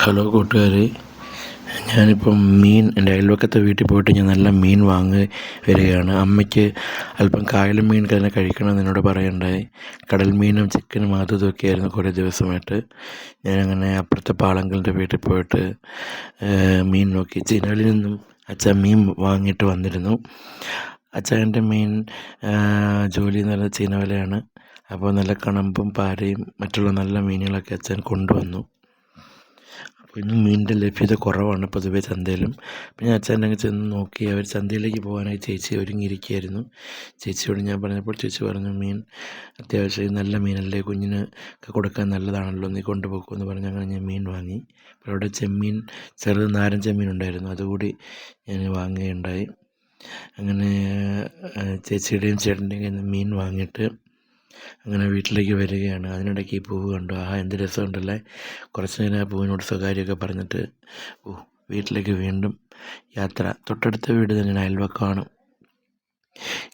Hello കൂട്ടുകാരെ. ഞാനിപ്പം മീൻ എന്റെ അയൽവക്കത്തെ വീട്ടിൽ പോയിട്ട് ഞാൻ നല്ല മീൻ വാങ്ങി വരികയാണ്. അമ്മയ്ക്ക് അല്പം കായൽ മീൻ തന്നെ കഴിക്കണമെന്ന് എന്നോട് പറയണ്ടായി. കടൽ മീനും ചിക്കനും അതും ആയിരുന്നു കുറേ ദിവസമായിട്ട്. ഞാനങ്ങനെ അപ്പുറത്തെ പാളങ്കലിന്റെ വീട്ടിൽ പോയിട്ട് മീൻ നോക്കി. ചിനലിൽ നിന്നും അച്ഛൻ മീൻ വാങ്ങിയിട്ട് വന്നിരുന്നു. അച്ഛന്റെ മീൻ ജോലി എന്ന് പറയുന്നത് ചീനവലയാണ്. അപ്പോൾ നല്ല കണമ്പും പാരയും മറ്റുള്ള നല്ല മീനുകളൊക്കെ അച്ഛൻ കൊണ്ടുവന്നു. ഇന്ന് മീനിന്റെ ലഭ്യത കുറവാണ് പൊതുവേ ചന്തയിലും. പിന്നെ അച്ഛന്റെ അങ്ങ് ചെന്ന് നോക്കി അവർ ചന്തയിലേക്ക് പോകാനായി ചേച്ചി ഒരുങ്ങിയിരിക്കുകയായിരുന്നു. ചേച്ചിയോട് ഞാൻ പറഞ്ഞപ്പോൾ ചേച്ചി പറഞ്ഞു മീൻ അത്യാവശ്യം നല്ല മീനല്ലേ കുഞ്ഞിന് കൊടുക്കാൻ നല്ലതാണല്ലോ നീ കൊണ്ടുപോകും എന്ന് പറഞ്ഞ് അങ്ങനെ ഞാൻ മീൻ വാങ്ങി. അവിടെ ചെമ്മീൻ ചെറുത് നാരൻ ചെമ്മീൻ ഉണ്ടായിരുന്നു അതുകൂടി ഞാൻ വാങ്ങുകയുണ്ടായി. അങ്ങനെ ചേച്ചിയുടെയും ചേട്ടന്റെയും കയ്യിൽ നിന്ന് മീൻ വാങ്ങിയിട്ട് അങ്ങനെ വീട്ടിലേക്ക് വരികയാണ്. അതിനിടയ്ക്ക് ഈ പൂവ് കണ്ടു. ആഹാ എന്ത് രസമുണ്ടല്ലേ? കുറച്ച് നേരം ആ പൂവിനോട് സ്വകാര്യമൊക്കെ പറഞ്ഞിട്ട് ഓ വീട്ടിലേക്ക് വീണ്ടും യാത്ര. തൊട്ടടുത്ത വീട് തന്നെയാണ് അയൽവക്കമാണ്.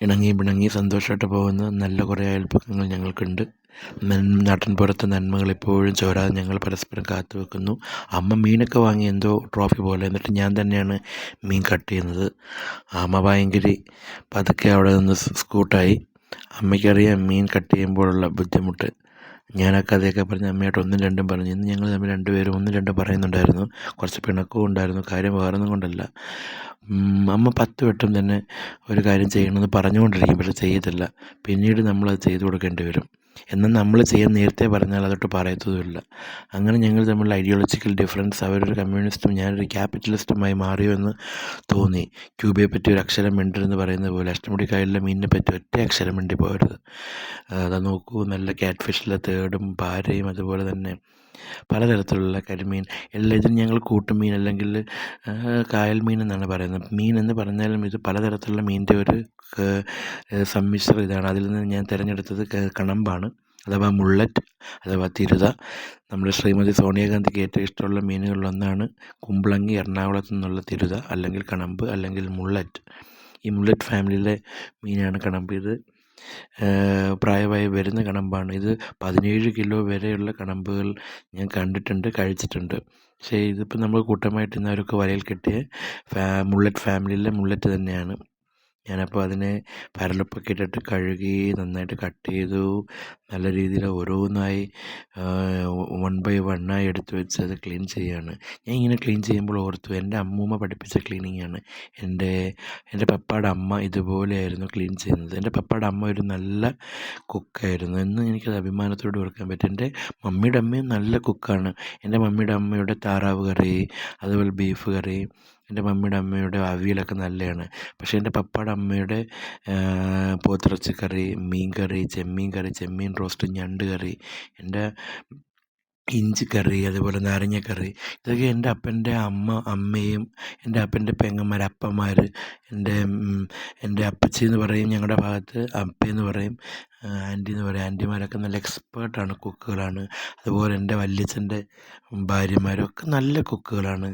ഇണങ്ങി പിണങ്ങി സന്തോഷമായിട്ട് പോകുന്ന നല്ല കുറേ അയൽപ്പക്കങ്ങൾ ഞങ്ങൾക്കുണ്ട്. നാട്ടിൻപുറത്തെ നന്മകൾ ഇപ്പോഴും ചോരാതെ ഞങ്ങൾ പരസ്പരം കാത്തു വെക്കുന്നു. അമ്മ മീനൊക്കെ വാങ്ങി എന്തോ ട്രോഫി പോലെ എന്നിട്ട് ഞാൻ തന്നെയാണ് മീൻ കട്ട് ചെയ്യുന്നത്. അമ്മ ഭയങ്കര പതുക്കെ അവിടെ നിന്ന് സ്കൂട്ടായി. അമ്മയ്ക്കറിയാം മീൻ കട്ട് ചെയ്യുമ്പോഴുള്ള ബുദ്ധിമുട്ട്. ഞാൻ കഥയൊക്കെ പറഞ്ഞ് അമ്മയായിട്ട് ഒന്നും രണ്ടും പറഞ്ഞു. ഇന്ന് ഞങ്ങൾ തമ്മിൽ രണ്ടുപേരും ഒന്നും രണ്ടും പറയുന്നുണ്ടായിരുന്നു. കുറച്ച് പിണക്കവും ഉണ്ടായിരുന്നു. കാര്യം വേറൊന്നും കൊണ്ടല്ല. അമ്മ പത്ത് വട്ടം തന്നെ ഒരു കാര്യം ചെയ്യണമെന്ന് പറഞ്ഞുകൊണ്ടിരിക്കും പക്ഷെ ചെയ്യത്തില്ല. പിന്നീട് നമ്മളത് ചെയ്തു കൊടുക്കേണ്ടി വരും. എന്നാൽ നമ്മൾ ചെയ്യാൻ നേരത്തെ പറഞ്ഞാൽ അതൊട്ട് പറയത്തതുമില്ല അങ്ങനെ ഞങ്ങൾ തമ്മിലുള്ള ഐഡിയോളജിക്കൽ ഡിഫറൻസ് അവരൊരു കമ്മ്യൂണിസ്റ്റും ഞാനൊരു ക്യാപിറ്റലിസ്റ്റുമായി മാറിയോ എന്ന് തോന്നി. ക്യൂബയെ പറ്റി ഒരു അക്ഷരം മിണ്ടരുതെന്ന് പറയുന്നത് പോലെ അഷ്ടമുടി കായലിലെ മീനിനെ പറ്റി ഒറ്റ അക്ഷരം മിണ്ടി പോകരുത് അത് നോക്കൂ നല്ല ക്യാറ്റ് ഫിഷിലെ തേടും പാരയും അതുപോലെ തന്നെ പലതരത്തിലുള്ള കരിമീൻ എല്ലാ ഇതിന് ഞങ്ങൾ കൂട്ടുമീൻ അല്ലെങ്കിൽ കായൽ മീൻ എന്നാണ് പറയുന്നത്. മീൻ എന്ന് പറഞ്ഞാലും ഇത് പലതരത്തിലുള്ള മീനിന്റെ ഒരു സമ്മിശ്ര ഇതാണ്. അതിൽ നിന്ന് ഞാൻ തിരഞ്ഞെടുത്തത് കണമ്പാണ് അഥവാ മുള്ളറ്റ് അഥവാ തിരുത. നമ്മുടെ ശ്രീമതി സോണിയാഗാന്ധിക്ക് ഏറ്റവും ഇഷ്ടമുള്ള മീനുകളിലൊന്നാണ് കുമ്പളങ്ങി എറണാകുളത്തു നിന്നുള്ള തിരുത അല്ലെങ്കിൽ കണമ്പ് അല്ലെങ്കിൽ മുള്ളറ്റ്. ഈ മുള്ളറ്റ് ഫാമിലിയിലെ മീനാണ് കണമ്പ്. ഇത് പ്രായമായി വരുന്ന കണമ്പാണ്. ഇത് പതിനേഴ് കിലോ വരെയുള്ള കണമ്പുകൾ ഞാൻ കണ്ടിട്ടുണ്ട് കഴിച്ചിട്ടുണ്ട്. പക്ഷേ ഇതിപ്പോൾ നമ്മൾ കൂട്ടമായിട്ട് ഇന്നവരൊക്കെ വലയിൽ കെട്ടിയ മുള്ളറ്റ് ഫാമിലിയിലെ മുള്ളറ്റ് തന്നെയാണ്. ഞാനപ്പോൾ അതിനെ പരലപ്പൊക്കെ ഇട്ടിട്ട് കഴുകി നന്നായിട്ട് കട്ട് ചെയ്തു. നല്ല രീതിയിൽ ഓരോന്നായി വൺ ബൈ വണ്ണായി എടുത്ത് വെച്ച് അത് ക്ലീൻ ചെയ്യുകയാണ് ഞാൻ ഇങ്ങനെ ക്ലീൻ ചെയ്യുമ്പോൾ ഓർത്തു എന്റെ അമ്മൂമ്മ പഠിപ്പിച്ച ക്ലീനിങ്ങാണ് എന്റെ എന്റെ പപ്പയുടെ അമ്മ ഇതുപോലെയായിരുന്നു ക്ലീൻ ചെയ്യുന്നത്. എന്റെ പപ്പയുടെ അമ്മ ഒരു നല്ല കുക്കായിരുന്നു എന്ന് എനിക്കത് അഭിമാനത്തോട് ഓർക്കാൻ പറ്റും. എന്റെ മമ്മിയുടെ അമ്മയും നല്ല കുക്കാണ് എന്റെ മമ്മിയുടെ അമ്മയുടെ താറാവ് കറി അതുപോലെ ബീഫ് കറി എന്റെ മമ്മിയുടെ അമ്മയുടെ അവിയലൊക്കെ നല്ലതാണ്. പക്ഷേ എന്റെ പപ്പയുടെ അമ്മയുടെ പോത്തിറച്ചി കറി മീൻ കറി ചെമ്മീൻ കറി ചെമ്മീൻ റോസ്റ്റ് ഞണ്ട് കറി എന്റെ ഇഞ്ചി കറി അതുപോലെ നാരങ്ങക്കറി കറി ഇതൊക്കെ എന്റെ അപ്പന്റെ അമ്മ അമ്മയും എന്റെ അപ്പന്റെ പെങ്ങന്മാർ അപ്പന്മാർ എന്റെ എന്റെ അപ്പച്ചി എന്ന് പറയും ഞങ്ങളുടെ ഭാഗത്ത് അപ്പയെന്ന് പറയും. ആന്റി എന്ന് പറയും. ആന്റിമാരൊക്കെ നല്ല എക്സ്പേർട്ടാണ് കുക്കുകളാണ്. അതുപോലെ എന്റെ വല്യച്ഛന്റെ ഭാര്യമാരൊക്കെ നല്ല കുക്കുകളാണ്.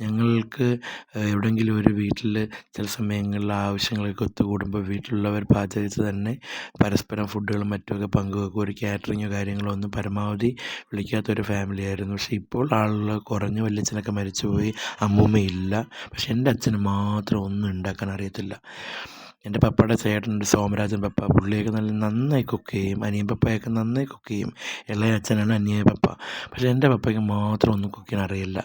ഞങ്ങൾക്ക് എവിടെയെങ്കിലും ഒരു വീട്ടിൽ ചില സമയങ്ങളിൽ ആവശ്യങ്ങളൊക്കെ ഒത്തുകൂടുമ്പോൾ വീട്ടിലുള്ളവർ പാചകിച്ച് തന്നെ പരസ്പരം ഫുഡുകളും മറ്റുമൊക്കെ പങ്കുവെക്കും. ഒരു കാറ്ററിങ്ങോ കാര്യങ്ങളോ ഒന്നും പരമാവധി വിളിക്കാത്തൊരു ഫാമിലി ആയിരുന്നു പക്ഷേ ഇപ്പോൾ ആളുകൾ കുറഞ്ഞു വല്യച്ഛനൊക്കെ മരിച്ചുപോയി. അമ്മൂമ്മയില്ല. പക്ഷെ എന്റെ അച്ഛന് മാത്രം ഒന്നും ഉണ്ടാക്കാൻ അറിയത്തില്ല. എന്റെ പപ്പയുടെ ചേട്ടനുണ്ട് സോമരാജൻ പപ്പ. പുള്ളിയൊക്കെ നല്ല നന്നായി കുക്ക് ചെയ്യും അനിയൻ പപ്പയൊക്കെ നന്നായി കുക്ക് ചെയ്യും. ഇളയ അച്ഛനാണ് അനിയ പപ്പ. പക്ഷേ എന്റെ പപ്പയ്ക്ക് മാത്രം ഒന്നും കുക്ക് ചെയ്യാൻ അറിയില്ല.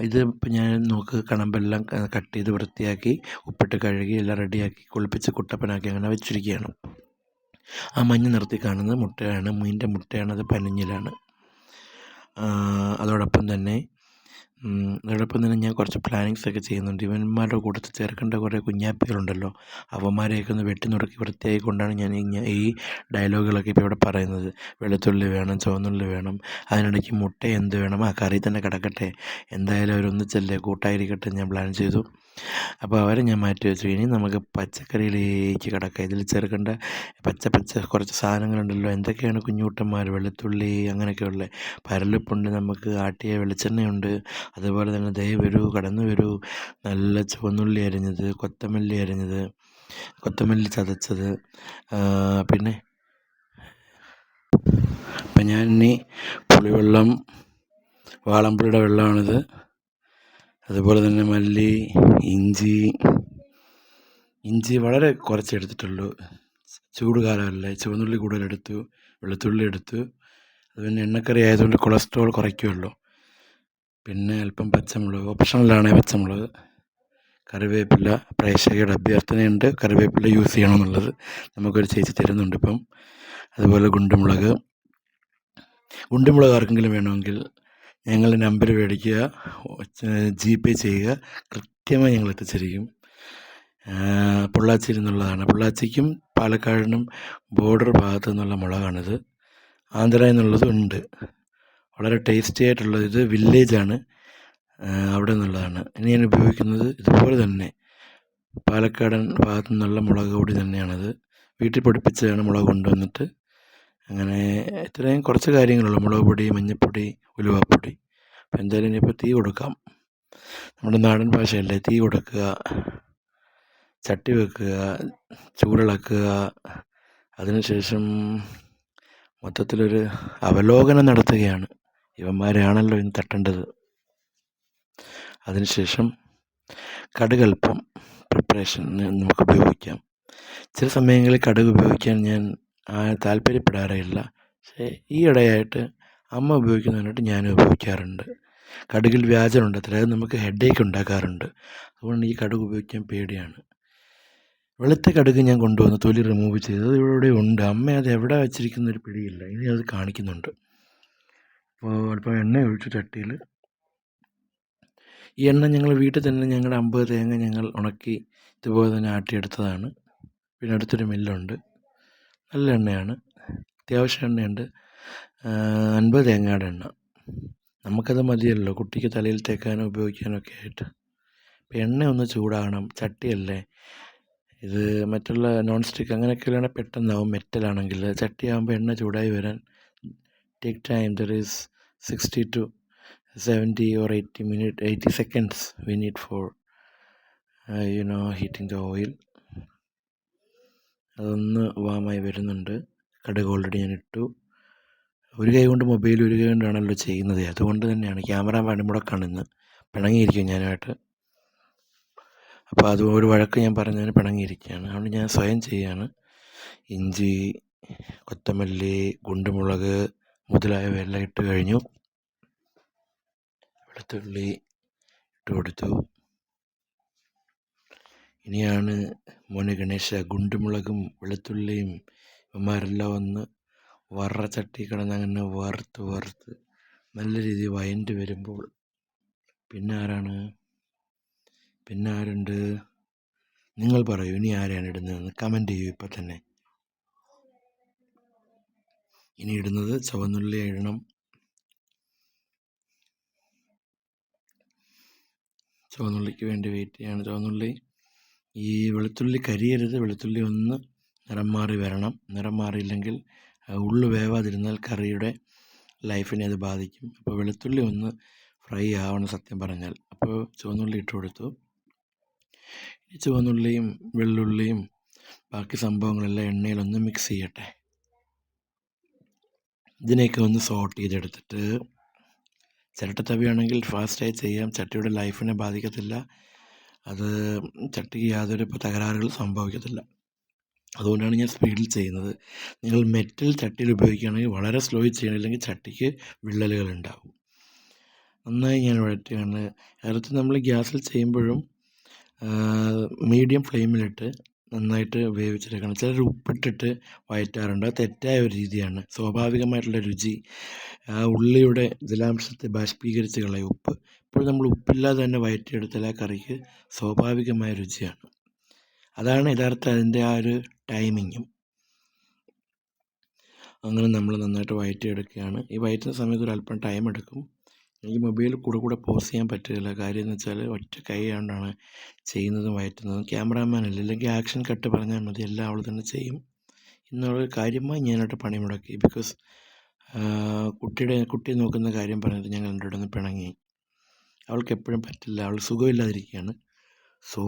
ഇത് ഇപ്പം ഞാൻ നോക്ക് കണമ്പെല്ലാം കട്ട് ചെയ്ത് വൃത്തിയാക്കി ഉപ്പിട്ട് കഴുകി എല്ലാം റെഡിയാക്കി കുളിപ്പിച്ച് കുട്ടപ്പനാക്കി അങ്ങനെ വെച്ചിരിക്കുകയാണ്. ആ മഞ്ഞ നിർത്തി കാണുന്നത് മുട്ടയാണ് മീനിന്റെ മുട്ടയാണ് പനിഞ്ഞിലാണ്. അതോടൊപ്പം തന്നെ അതോടൊപ്പം തന്നെ ഞാൻ കുറച്ച് പ്ലാനിങ്സ് ഒക്കെ ചെയ്യുന്നുണ്ട്. ഇവന്മാരുടെ കൂട്ടത്തിൽ ചേർക്കേണ്ട കുറേ കുഞ്ഞാപ്പികളുണ്ടല്ലോ. അവന്മാരെയൊക്കെ ഒന്ന് വെട്ടി നുറുക്കി വൃത്തിയായി കൊണ്ടാണ് ഞാൻ ഈ ഡയലോഗുകളൊക്കെ ഇപ്പോൾ ഇവിടെ പറയുന്നത്. വെളുത്തുള്ളി വേണം ചുവന്നുള്ളി വേണം അതിനിടയ്ക്ക് മുട്ട എന്ത് വേണം ആ കറി തന്നെ കിടക്കട്ടെ. എന്തായാലും അവരൊന്നിച്ചല്ലേ കൂട്ടായിരിക്കട്ടെ ഞാൻ പ്ലാൻ ചെയ്തു. അപ്പോൾ അവരെ ഞാൻ മാറ്റി വെച്ചു. ഇനി നമുക്ക് പച്ചക്കറിയിലേക്ക് കിടക്കാം. ഇതിൽ ചേർക്കേണ്ട പച്ച പച്ച കുറച്ച് സാധനങ്ങളുണ്ടല്ലോ. എന്തൊക്കെയാണ് കുഞ്ഞുകുട്ടന്മാർ? വെളുത്തുള്ളി അങ്ങനെയൊക്കെയുള്ള പരലുപ്പുണ്ട് നമുക്ക് ആട്ടിയ വെളിച്ചെണ്ണയുണ്ട്. അതുപോലെ തന്നെ ദയ വരൂ കടന്നു വരൂ. നല്ല ചുവന്നുള്ളി അരിഞ്ഞത് കൊത്തമല്ലി അരിഞ്ഞത് കൊത്തമല്ലി ചതച്ചത് പിന്നെ? അപ്പം ഞാൻ ഇനി പുളിവെള്ളം വാളമ്പുളിയുടെ വെള്ളമാണിത്. അതുപോലെ തന്നെ മല്ലി ഇഞ്ചി ഇഞ്ചി വളരെ കുറച്ച് എടുത്തിട്ടുള്ളൂ. ചൂട് കാലമല്ലേ ചുവന്നുള്ളി കൂടുതലെടുത്തു വെളുത്തുള്ളി എടുത്തു. അത് പിന്നെ എണ്ണക്കറി ആയതുകൊണ്ട് കൊളസ്ട്രോൾ കുറയ്ക്കുമല്ലോ പിന്നെ അല്പം പച്ചമുളക് ഓപ്ഷണലാണ് പച്ചമുളക്. കറിവേപ്പില പ്രേക്ഷകരുടെ അഭ്യർത്ഥനയുണ്ട്. കറിവേപ്പില യൂസ് ചെയ്യണമെന്നുള്ളത് നമുക്കൊരു ചേച്ചി തരുന്നുണ്ട് ഇപ്പം. അതുപോലെ ഗുണ്ടുമുളക്. ഗുണ്ടുമുളക് ആർക്കെങ്കിലും വേണമെങ്കിൽ ഞങ്ങളുടെ നമ്പർ മേടിക്കുക ജി പേ ചെയ്യുക കൃത്യമായി ഞങ്ങൾ എത്തിച്ചിരിക്കും പൊള്ളാച്ചിയിൽ നിന്നുള്ളതാണ്. പൊള്ളാച്ചിക്കും പാലക്കാടിനും ബോർഡർ ഭാഗത്തു നിന്നുള്ള മുളകാണിത്. ആന്ധ്രയിൽ നിന്നുള്ളതും ഉണ്ട്. വളരെ ടേസ്റ്റി ആയിട്ടുള്ളത് ഇത് വില്ലേജാണ് അവിടെ നിന്നുള്ളതാണ്. ഇനി ഞാൻ ഉപയോഗിക്കുന്നത് ഇതുപോലെ തന്നെ. പാലക്കാടൻ ഭാഗത്തു നിന്നുള്ള മുളക് പൊടി തന്നെയാണത്. വീട്ടിൽ പൊടിപ്പിച്ചതാണ് മുളക് കൊണ്ടുവന്നിട്ട്. അങ്ങനെ ഇത്രയും കുറച്ച് കാര്യങ്ങളുള്ളൂ. മുളക് പൊടി മഞ്ഞൾപ്പൊടി ഉലുവാപ്പൊടി. അപ്പോൾ എന്തായാലും ഇനിയിപ്പോൾ തീ കൊടുക്കാം. നമ്മുടെ നാടൻ ഭാഷയല്ലേ? തീ കൊടുക്കുക ചട്ടി വെക്കുക ചൂടിളക്കുക. അതിനുശേഷം മൊത്തത്തിലൊരു അവലോകനം നടത്തുകയാണ്. ഇവന്മാരെയാണല്ലോ ഇന്ന് തട്ടേണ്ടത്. അതിനുശേഷം കടുകൽപ്പം പ്രിപ്പറേഷൻ നമുക്ക് ഉപയോഗിക്കാം. ചില സമയങ്ങളിൽ കടുക് ഉപയോഗിക്കാൻ ഞാൻ താല്പര്യപ്പെടാറേയില്ല. പക്ഷേ ഈയിടെയായിട്ട് അമ്മ ഉപയോഗിക്കുന്നതിനായിട്ട് ഞാനും ഉപയോഗിക്കാറുണ്ട്. കടുകിൽ വ്യാജമുണ്ട് അതായത് നമുക്ക് ഹെഡേക്ക് ഉണ്ടാക്കാറുണ്ട്. അതുകൊണ്ട് ഈ കടുക് ഉപയോഗിക്കാൻ പേടിയാണ്. വെളുത്ത കടുക് ഞാൻ കൊണ്ടുവന്ന് തൊലി റിമൂവ് ചെയ്ത് അത് ഇവിടെ ഉണ്ട്. അമ്മ അത് എവിടെ വെച്ചിരിക്കുന്ന ഒരു പിടിയില്ല. ഇനി അത് കാണിക്കുന്നുണ്ട്. അപ്പോൾ അല്പം എണ്ണ ഒഴിച്ചു ചട്ടിയിൽ. ഈ എണ്ണ ഞങ്ങൾ വീട്ടിൽ തന്നെ ഞങ്ങളുടെ അമ്പത് തേങ്ങ ഞങ്ങൾ ഉണക്കി ഇതുപോലെ തന്നെ ആട്ടിയെടുത്തതാണ്. പിന്നെ അടുത്തൊരു മില്ലുണ്ട്. നല്ല എണ്ണയാണ്. അത്യാവശ്യം എണ്ണയുണ്ട്. അൻപത് തേങ്ങയുടെ എണ്ണ. നമുക്കത് മതിയല്ലോ. കുട്ടിക്ക് തലയിൽ തേക്കാനും ഉപയോഗിക്കാനൊക്കെ ആയിട്ട്. ഇപ്പം എണ്ണ ഒന്ന് ചൂടാകണം. ചട്ടിയല്ലേ? ഇത് മറ്റുള്ള നോൺ സ്റ്റിക്ക് അങ്ങനെയൊക്കെയാണെങ്കിൽ പെട്ടെന്നാവും. മെറ്റലാണെങ്കിൽ ചട്ടിയാകുമ്പോൾ എണ്ണ ചൂടായി വരാൻ take time there is sixty to seventy or eighty minute eighty seconds we need for you know heating the oil അതൊന്ന് വാമായി വരുന്നുണ്ട്. കടുക് ഓൾറെഡി ഞാൻ ഇട്ടു. ഒരു കൈ കൊണ്ട് മൊബൈൽ ഒരു കൈ കൊണ്ടാണല്ലോ ചെയ്യുന്നത്. അതുകൊണ്ട് തന്നെയാണ് ക്യാമറ പണിമുടക്കാണ് ഇന്ന് പിണങ്ങിയിരിക്കും ഞാനായിട്ട്. അപ്പോൾ അത് ഒരു വഴക്ക് ഞാൻ പറഞ്ഞതിന് പിണങ്ങിയിരിക്കുകയാണ്. അതുകൊണ്ട് ഞാൻ സ്വയം ചെയ്യാണ്. ഇഞ്ചി കൊത്തമല്ലി ഗുണ്ടുമുളക് മുതലായവയെല്ലാം ഇട്ട് കഴിഞ്ഞു. വെളുത്തുള്ളി ഇട്ട് കൊടുത്തു. ഇനിയാണ് മോനെ ഗണേശ ഗുണ്ടുമുളകും വെളുത്തുള്ളിയും ഇവന്മാരെല്ലാം ഒന്ന് വറ ചട്ടി കിടന്ന് അങ്ങനെ വറുത്ത് വറുത്ത് നല്ല രീതിയിൽ വയണ്ട് വരുമ്പോൾ പിന്നെ ആരാണ്? പിന്നെ ആരുണ്ട്? നിങ്ങൾ പറയൂ ഇനി ആരെയാണ് ഇടുന്നതെന്ന് കമന്റ് ചെയ്യൂ ഇപ്പം തന്നെ. ഇനി ഇടുന്നത് ചുവന്നുള്ളി ഇടണം. ചുവന്നുള്ളിക്ക് വേണ്ടി വെയിറ്റ് ചെയ്യാണ് ചുവന്നുള്ളി. ഈ വെളുത്തുള്ളി കരിയരുത് വെളുത്തുള്ളി ഒന്ന് നിറം മാറി വരണം. നിറം മാറിയില്ലെങ്കിൽ ഉള്ളു വേവാതിരുന്നാൽ കറിയുടെ ലൈഫിനെ അത് ബാധിക്കും. അപ്പോൾ വെളുത്തുള്ളി ഒന്ന് ഫ്രൈ ആവണം സത്യം പറഞ്ഞാൽ. അപ്പോൾ ചുവന്നുള്ളി ഇട്ട് കൊടുത്തു. ചുവന്നുള്ളിയും വെള്ളുള്ളിയും ബാക്കി സംഭവങ്ങളെല്ലാം എണ്ണയിലൊന്ന് മിക്സ് ചെയ്യട്ടെ. ഇതിനെയൊക്കെ ഒന്ന് സോട്ട് ചെയ്തെടുത്തിട്ട് ചിരട്ടത്തവിയാണെങ്കിൽ ഫാസ്റ്റായി ചെയ്യാം. ചട്ടിയുടെ ലൈഫിനെ ബാധിക്കത്തില്ല. അത് ചട്ടിക്ക് യാതൊരു തകരാറുകളും സംഭവിക്കത്തില്ല. അതുകൊണ്ടാണ് ഞാൻ സ്പീഡിൽ ചെയ്യുന്നത്. നിങ്ങൾ മെറ്റൽ ചട്ടിയിൽ ഉപയോഗിക്കുകയാണെങ്കിൽ വളരെ സ്ലോയിൽ ചെയ്യണം ഇല്ലെങ്കിൽ ചട്ടിക്ക് വിള്ളലുകൾ ഉണ്ടാവും. നന്നായി ഞാൻ വഴറ്റുകയാണ്. ഇറച്ചി നമ്മൾ ഗ്യാസിൽ ചെയ്യുമ്പോഴും മീഡിയം ഫ്ലെയിമിലിട്ട് നന്നായിട്ട് വേവിച്ചെടുക്കണം. ചിലർ ഉപ്പിട്ടിട്ട് വയറ്റാറുണ്ട് അത് തെറ്റായ ഒരു രീതിയാണ്. സ്വാഭാവികമായിട്ടുള്ള രുചി. ആ ഉള്ളിയുടെ ജലാംശത്തെ ബാഷ്പീകരിച്ച് കളയും ഉപ്പ്. ഇപ്പോൾ നമ്മൾ ഉപ്പില്ലാതെ തന്നെ വഴറ്റിയെടുത്താൽ ആ കറിക്ക് സ്വാഭാവികമായ രുചിയാണ്. അതാണ് യഥാർത്ഥ അതിന്റെ ആ ഒരു ടൈമിങ്ങും അങ്ങനെ നമ്മൾ നന്നായിട്ട് വഴറ്റിയെടുക്കുകയാണ് ഈ വഴറ്റുന്ന സമയത്ത് ഒരു അല്പം ടൈം എടുക്കും. എനിക്ക് മൊബൈൽ കൂടെ കൂടെ പോസ് ചെയ്യാൻ പറ്റില്ല കാര്യം എന്ന് വെച്ചാൽ ഒറ്റ കൈ കൊണ്ടാണ് ചെയ്യുന്നതും വയറ്റുന്നതും. ക്യാമറാമാൻ അല്ല? അല്ലെങ്കിൽ ആക്ഷൻ കട്ട് പറഞ്ഞാൽ മതി. എല്ലാം അവൾ തന്നെ ചെയ്യും. എന്നുള്ള കാര്യമായി ഞാനായിട്ട് പണി മുടക്കി ബിക്കോസ് കുട്ടിയുടെ കുട്ടിയെ നോക്കുന്ന കാര്യം പറഞ്ഞിട്ട് ഞങ്ങൾ നിന്ന് പിണങ്ങി. അവൾക്ക് എപ്പോഴും പറ്റില്ല. അവൾ സുഖമില്ലാതിരിക്കുകയാണ്. സോ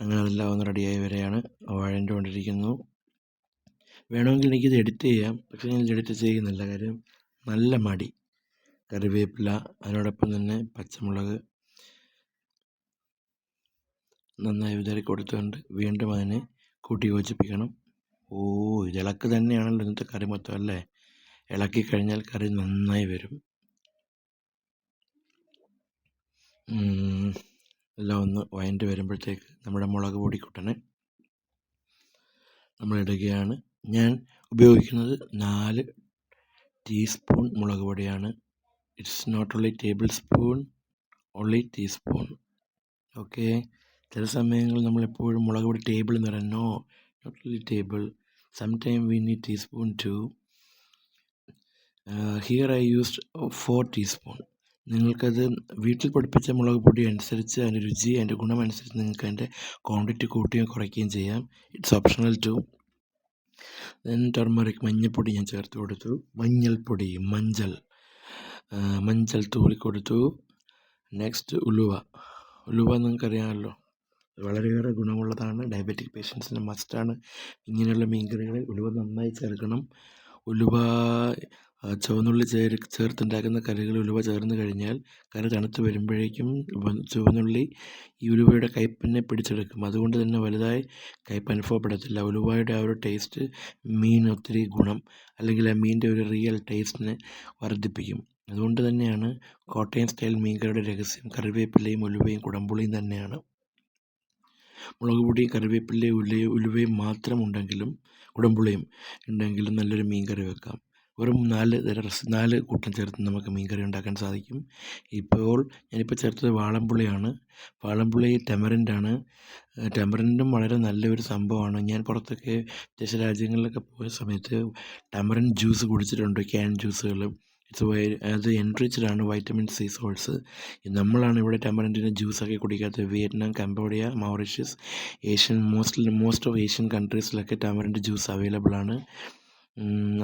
അങ്ങനെ അതെല്ലാം ഒന്ന് റെഡിയായി വഴന്റെ കൊണ്ടിരിക്കുന്നു വേണമെങ്കിൽ എനിക്കിത് എഡിറ്റ് ചെയ്യാം. പക്ഷേ ഞാൻ എഡിറ്റ് ചെയ്യുന്നില്ല. കാര്യം നല്ല മടി. കറിവേപ്പില അതിനോടൊപ്പം തന്നെ പച്ചമുളക്. നന്നായി വിതറി കൊടുത്തുകൊണ്ട് വീണ്ടും അതിനെ കൂട്ടി യോജിപ്പിക്കണം. ഓ ഇതിളക്ക് തന്നെയാണല്ലോ ഇന്നത്തെ കറി മൊത്തം അല്ലേ? ഇളക്കി കഴിഞ്ഞാൽ കറി നന്നായി വരും. എല്ലാം ഒന്ന് വഴണ്ട് വരുമ്പോഴത്തേക്ക് നമ്മുടെ മുളക് നമ്മൾ ഇടുകയാണ്. ഞാൻ ഉപയോഗിക്കുന്നത് നാല് ടീസ്പൂൺ മുളക് പൊടിയാണ്. It's not only tablespoon only teaspoon okay ചില സമയങ്ങളിൽ നമ്മളെപ്പോഴും മുളക് പൊടി ടേബിൾ എന്ന് പറയാം. No not only table some time we need teaspoon two here I used four teaspoon നിങ്ങൾക്കത് വീട്ടിൽ പൊടിപ്പിച്ച മുളക് പൊടി അനുസരിച്ച് അതിന്റെ രുചി അതിന്റെ ഗുണം അനുസരിച്ച് നിങ്ങൾക്ക് അതിന്റെ ക്വാണ്ടിറ്റി കൂട്ടുകയും കുറയ്ക്കുകയും ചെയ്യാം. It's optional too then turmeric മഞ്ഞൾപ്പൊടി ഞാൻ ചേർത്ത് കൊടുത്തു. മഞ്ഞൾപ്പൊടി മഞ്ചൾ. മഞ്ചൾ തൂളി കൊടുത്തു. നെക്സ്റ്റ് ഉലുവ. ഉലുവ നിങ്ങൾക്കറിയാമല്ലോ വളരെയേറെ ഗുണമുള്ളതാണ്. ഡയബറ്റിക് പേഷ്യൻസിന് മസ്റ്റാണ് ഇങ്ങനെയുള്ള മീൻകറികളിൽ ഉലുവ നന്നായി ചേർക്കണം. ഉലുവ ചുവന്നുള്ളി ചേർ ചേർത്തുണ്ടാക്കുന്ന കറികൾ ഉലുവ ചേർന്ന് കഴിഞ്ഞാൽ കറി തണുത്ത് വരുമ്പോഴേക്കും ചുവന്നുള്ളി ഈ ഉലുവയുടെ കയ്പ്പിനെ പിടിച്ചെടുക്കും. അതുകൊണ്ട് തന്നെ വലുതായി കയ്പ് അനുഭവപ്പെടത്തില്ല ഉലുവയുടെ ആ ഒരു ടേസ്റ്റ് മീൻ ഒത്തിരി ഗുണം അല്ലെങ്കിൽ ആ മീനിന്റെ ഒരു റിയൽ ടേസ്റ്റിനെ വർദ്ധിപ്പിക്കും. അതുകൊണ്ട് തന്നെയാണ് കോട്ടയം സ്റ്റൈൽ മീൻകറിയുടെ രഹസ്യം. കറിവേപ്പിലയും ഉലുവയും കുടമ്പുളിയും തന്നെയാണ്. മുളക് പൊടിയും കറിവേപ്പിലയും ഉലുവയും മാത്രമുണ്ടെങ്കിലും കുടംപുളിയും ഉണ്ടെങ്കിലും നല്ലൊരു മീൻ കറി വെക്കാം. വെറും നാല് നാല് കൂട്ടം ചേർത്ത് നമുക്ക് മീൻകറി ഉണ്ടാക്കാൻ സാധിക്കും. ഇപ്പോൾ ഞാനിപ്പോൾ ചേർത്തത് വാളംപുളിയാണ്. വാളംപുള്ളി ടെമറിന്റാണ്. ടെമറിന്റും വളരെ നല്ലൊരു സംഭവമാണ്. ഞാൻ പുറത്തൊക്കെ വിദേശ രാജ്യങ്ങളിലൊക്കെ പോയ സമയത്ത് ടെമറിൻ ജ്യൂസ് കുടിച്ചിട്ടുണ്ട് ക്യാൻ ജ്യൂസുകൾ. ഇറ്റ്സ് വൈ അത് എൻറിച്ച്ഡ് ആണ് വൈറ്റമിൻ സി സോഴ്സ് നമ്മളാണ് ഇവിടെ ടെമ്പറന്റിന്റെ ജ്യൂസൊക്കെ കുടിക്കാത്തത്. Vietnam Cambodia Mauritius Asian most most of Asian കൺട്രീസിലൊക്കെ tamarind juice available ആണ്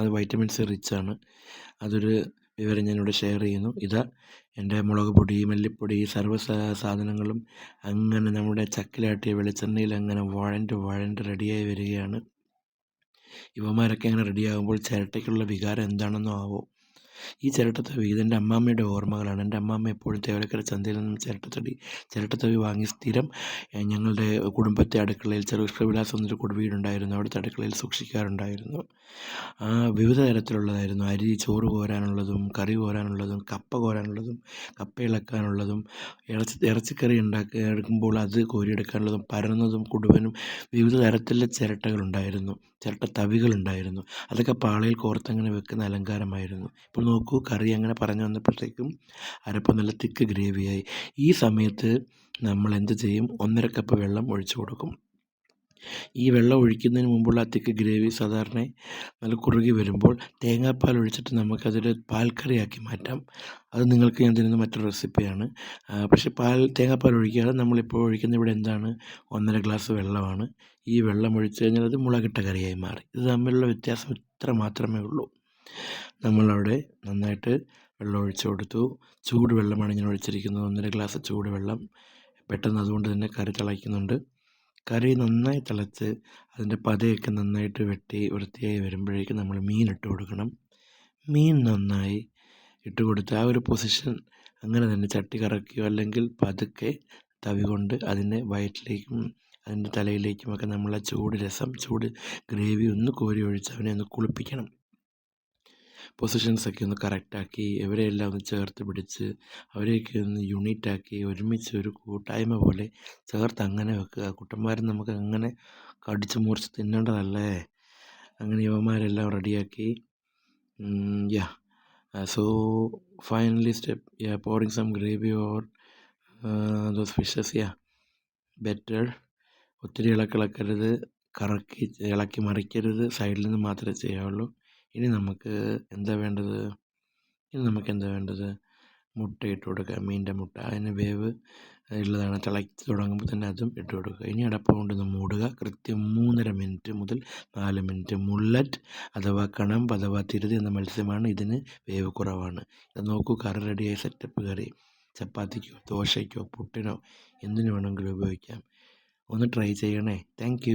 അത് വൈറ്റമിൻ സി റിച്ച് ആണ്. അതൊരു വിവരം ഞാനിവിടെ ഷെയർ ചെയ്യുന്നു. ഇതാ എന്റെ മുളക് പൊടി മല്ലിപ്പൊടി സർവ സാധനങ്ങളും അങ്ങനെ നമ്മുടെ ചക്കിലാട്ടിയ വെളിച്ചെണ്ണയിൽ അങ്ങനെ വഴണ്ട് വഴണ്ട് റെഡിയായി വരികയാണ്. ഇവന്മാരൊക്കെ അങ്ങനെ റെഡിയാകുമ്പോൾ ചിരട്ടയ്ക്കുള്ള വികാരം എന്താണെന്നോ ആവോ. ഈ ചിരട്ടത്തവി ഇതെന്റെ അമ്മാമ്മയുടെ ഓർമ്മകളാണ്. എന്റെ അമ്മാമ്മ എപ്പോഴും തേവലക്കര ചന്തയിൽ നിന്നും ചിരട്ടത്തടി ചിരട്ടത്തവി വാങ്ങി സ്ഥിരം ഞങ്ങളുടെ കുടുംബത്തെ അടുക്കളയിൽ ചെറുകൃഷ്ണവിലാസം എന്നൊരു കുടുവീടുണ്ടായിരുന്നു. അവിടുത്തെ അടുക്കളയിൽ സൂക്ഷിക്കാറുണ്ടായിരുന്നു. വിവിധ തരത്തിലുള്ളതായിരുന്നു. അരി ചോറ് കോരാനുള്ളതും കറി കോരാനുള്ളതും കപ്പ കോരാനുള്ളതും കപ്പ ഇളക്കാനുള്ളതും ഇറച്ചി ഇറച്ചിക്കറി ഉണ്ടാക്കി എടുക്കുമ്പോൾ അത് കോരിയെടുക്കാനുള്ളതും പരന്നതും കുടുവനും വിവിധ തരത്തിലുള്ള ചിരട്ടകളുണ്ടായിരുന്നു. ചിരട്ട തവികളുണ്ടായിരുന്നു അതൊക്കെ പാളയിൽ കോർത്തങ്ങനെ വെക്കുന്ന അലങ്കാരമായിരുന്നു. ഇപ്പോൾ നോക്കൂ കറി അങ്ങനെ പറഞ്ഞു വന്നപ്പോഴത്തേക്കും അരപ്പം നല്ല തിക്ക് ഗ്രേവിയായി. ഈ സമയത്ത് നമ്മൾ എന്ത് ചെയ്യും? ഒന്നര കപ്പ് വെള്ളം ഒഴിച്ചു കൊടുക്കും. ഈ വെള്ളം ഒഴിക്കുന്നതിന് മുമ്പുള്ള ആ തിക്ക് ഗ്രേവി സാധാരണ നല്ല കുറുകി വരുമ്പോൾ തേങ്ങാപ്പാൽ ഒഴിച്ചിട്ട് നമുക്കതൊരു പാൽക്കറിയാക്കി മാറ്റാം. അത് നിങ്ങൾക്ക് ഞാൻ തരുന്ന മറ്റൊരു റെസിപ്പിയാണ്. പക്ഷേ പാൽ തേങ്ങാപ്പാൽ ഒഴിക്കാതെ നമ്മളിപ്പോൾ ഒഴിക്കുന്ന ഇവിടെ എന്താണ്? ഒന്നര ഗ്ലാസ് വെള്ളമാണ്. ഈ വെള്ളം ഒഴിച്ചു കഴിഞ്ഞാൽ അത് മുളകിട്ട കറിയായി മാറി. ഇത് തമ്മിലുള്ള വ്യത്യാസം ഇത്ര മാത്രമേ ഉള്ളൂ. നമ്മളവിടെ നന്നായിട്ട് വെള്ളം ഒഴിച്ചു കൊടുത്തു. ചൂട് വെള്ളമാണ് ഞാൻ ഒഴിച്ചിരിക്കുന്നത്. ഒന്നര ഗ്ലാസ് ചൂട് വെള്ളം പെട്ടെന്ന് അതുകൊണ്ട് തന്നെ കറി തിളയ്ക്കുന്നുണ്ട്. കറി നന്നായി തിളച്ച് അതിന്റെ പതയൊക്കെ നന്നായിട്ട് വെട്ടി വൃത്തിയായി വരുമ്പോഴേക്കും നമ്മൾ മീൻ ഇട്ട് കൊടുക്കണം. മീൻ നന്നായി ഇട്ട് കൊടുത്ത് ആ ഒരു പൊസിഷൻ അങ്ങനെ തന്നെ ചട്ടി കറക്കിയോ അല്ലെങ്കിൽ പതുക്കെ തവി കൊണ്ട് അതിന്റെ വയറ്റിലേക്കും അതിന്റെ തലയിലേക്കുമൊക്കെ നമ്മൾ ആ ചൂട് രസം ചൂട് ഗ്രേവി ഒന്ന് കോരി ഒഴിച്ച് അവനെ ഒന്ന് കുളിപ്പിക്കണം. പൊസിഷൻസൊക്കെ ഒന്ന് കറക്റ്റാക്കി ഇവരെയെല്ലാം ഒന്ന് ചേർത്ത് പിടിച്ച് അവരെയൊക്കെ ഒന്ന് യൂണിറ്റാക്കി ഒരുമിച്ച് ഒരു കൂട്ടായ്മ പോലെ ചേർത്ത് അങ്ങനെ വെക്കുക. കുട്ടന്മാരെ നമുക്ക് അങ്ങനെ കടിച്ച് മുറിച്ച് തിന്നേണ്ടതല്ലേ? അങ്ങനെ ഇവന്മാരെല്ലാം റെഡിയാക്കി yeah. So finally step yeah pouring some gravy or those fishes yeah. Better ഒത്തിരി ഇളക്കിളക്കരുത്. കറക്കി ഇളക്കി മറിക്കരുത്. സൈഡിൽ നിന്ന് മാത്രമേ ചെയ്യാവുള്ളൂ. ഇനി നമുക്ക് എന്താ വേണ്ടത്? ഇനി നമുക്ക് എന്താ വേണ്ടത്? മുട്ട ഇട്ട് കൊടുക്കുക മീനിന്റെ മുട്ട. അതിന് വേവ് ഉള്ളതാണ് തിളച്ച് തുടങ്ങുമ്പോൾ തന്നെ അതും ഇട്ട് കൊടുക്കുക. ഇനി അടപ്പ് കൊണ്ടൊന്ന് മൂടുക. കൃത്യം മൂന്നര മിനിറ്റ് മുതൽ നാല് മിനിറ്റ് മുള്ളറ്റ് അഥവാ കണം അഥവാ തിരുതി എന്ന മത്സ്യമാണ് ഇതിന് വേവ് കുറവാണ്. ഇത് നോക്കൂ കറി റെഡിയായി സെറ്റപ്പ് കറി. ചപ്പാത്തിക്കോ ദോശയ്ക്കോ പുട്ടിനോ എന്തിനു വേണമെങ്കിലും ഉപയോഗിക്കാം. ഒന്ന് ട്രൈ ചെയ്യണേ. താങ്ക്